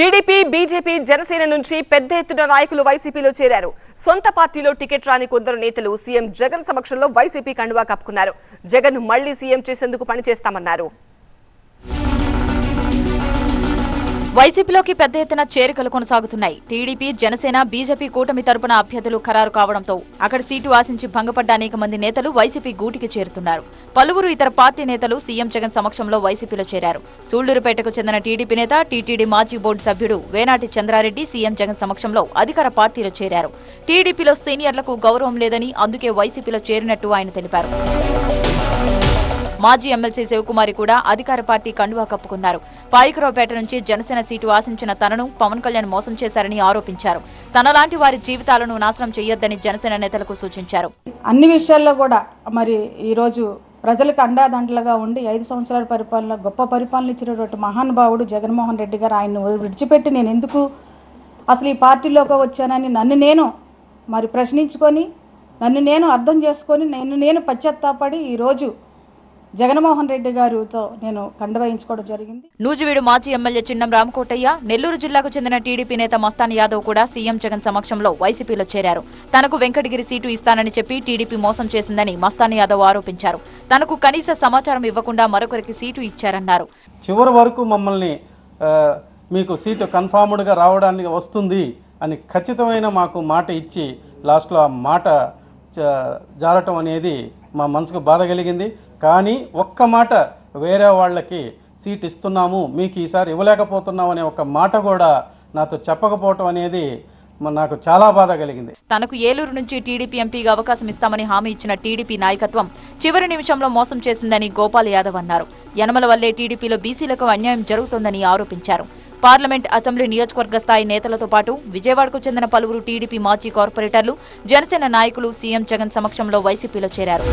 TDP BJP Janasena నుంచి పెద్ద ఎత్తున నాయకులు వైసీపీలో చేరారు. సొంత పార్టీలో టికెట్ రాని కొందరు నేతలు సీఎం జగన్ సమక్షంలో వైసీపీ కండువా కప్పుకున్నారు. జగన్ మళ్ళీ సీఎం చేసేందుకు పనిచేస్తామన్నారు. వైసీపీలోకి పెద్ద ఎత్తున చేరికలు కొనసాగుతున్నాయి. టీడీపీ జనసేన బీజేపీ కూటమి తరపున అభ్యర్థులు ఖరారు కావడంతో అక్కడ సీటు ఆశించి భంగపడ్డ అనేక మంది నేతలు వైసీపీ గూటికి చేరుతున్నారు. పలువురు ఇతర పార్టీ నేతలు సీఎం జగన్ సమక్షంలో వైసీపీలో చేరారు. సూళ్ళూరుపేటకు చెందిన టీడీపీ నేత టీటీడీ మాజీ బోర్డు సభ్యుడు వేనాటి చంద్రారెడ్డి సీఎం జగన్ సమక్షంలో అధికార పార్టీలో చేరారు. టీడీపీలో సీనియర్లకు గౌరవం లేదని అందుకే వైసీపీలో చేరినట్టు ఆయన తెలిపారు. మాజీ ఎమ్మెల్సీ శివకుమారి కూడా అధికార పార్టీ కండువా కప్పుకున్నారు. పాయికరావుపేట నుంచి జనసేన సీటు ఆశించిన తనను పవన్ కళ్యాణ్ మోసం చేశారని ఆరోపించారు. తనలాంటి వారి జీవితాలను నాశనం చేయొద్దని జనసేన నేతలకు సూచించారు. అన్ని విషయాల్లో కూడా మరి ఈరోజు ప్రజలకు అండాదండలుగా ఉండి ఐదు సంవత్సరాల పరిపాలన గొప్ప పరిపాలన ఇచ్చినటువంటి మహానుభావుడు జగన్మోహన్ రెడ్డి గారు ఆయన విడిచిపెట్టి నేను ఎందుకు అసలు ఈ పార్టీలోకి వచ్చానని నన్ను నేను మరి ప్రశ్నించుకొని నన్ను నేను అర్థం చేసుకొని నేను నేను పశ్చాత్తాపడి ఈరోజు జగన్మోహన్ రెడ్డి గారితో నేను కండవయించుకోవడం జరిగింది. నూజివీడు మాజీ ఎమ్మెల్యే చిన్నం రామకోటయ్య నెల్లూరు జిల్లాకు చెందిన టీడీపీ నేత మస్తాన్ యాదవ్ కూడా సీఎం జగన్ సమక్షంలో వైసీపీలో చేరారు. తనకు వెంకటగిరి సీటు ఇస్తానని చెప్పి టీడీపీ మోసం చేసిందని మస్తాన్ యాదవ్ ఆరోపించారు. తనకు కనీస సమాచారం ఇవ్వకుండా మరొకరికి సీటు ఇచ్చారన్నారు. చివరి వరకు మమ్మల్ని మీకు సీటు కన్ఫామ్డ్గా రావడానికి వస్తుంది అని ఖచ్చితమైన మాకు మాట ఇచ్చి లాస్ట్లో ఆ మాట జారటం అనేది మా మనసుకు బాధ కలిగింది. కానీ ఒక్క మాట వేరే వాళ్ళకి సీట్ ఇస్తున్నాము మీకు ఈసారి ఇవ్వలేకపోతున్నాం అనే ఒక మాట కూడా నాతో చెప్పకపోవటం అనేది నాకు చాలా బాధ కలిగింది. తనకు ఏలూరు నుంచి టీడీపీ ఎంపీగా అవకాశం ఇస్తామని హామీ ఇచ్చిన టీడీపీ నాయకత్వం చివరి నిమిషంలో మోసం చేసిందని గోపాల్ యాదవ్ అన్నారు. యనమల వల్లే టీడీపీలో బీసీలకు అన్యాయం జరుగుతోందని ఆరోపించారు. పార్లమెంట్ అసెంబ్లీ నియోజకవర్గ స్థాయి నేతలతో పాటు విజయవాడకు చెందిన పలువురు టీడీపీ మాజీ కార్పొరేటర్లు జనసేన నాయకులు సీఎం జగన్ సమక్షంలో వైసీపీలో చేరారు.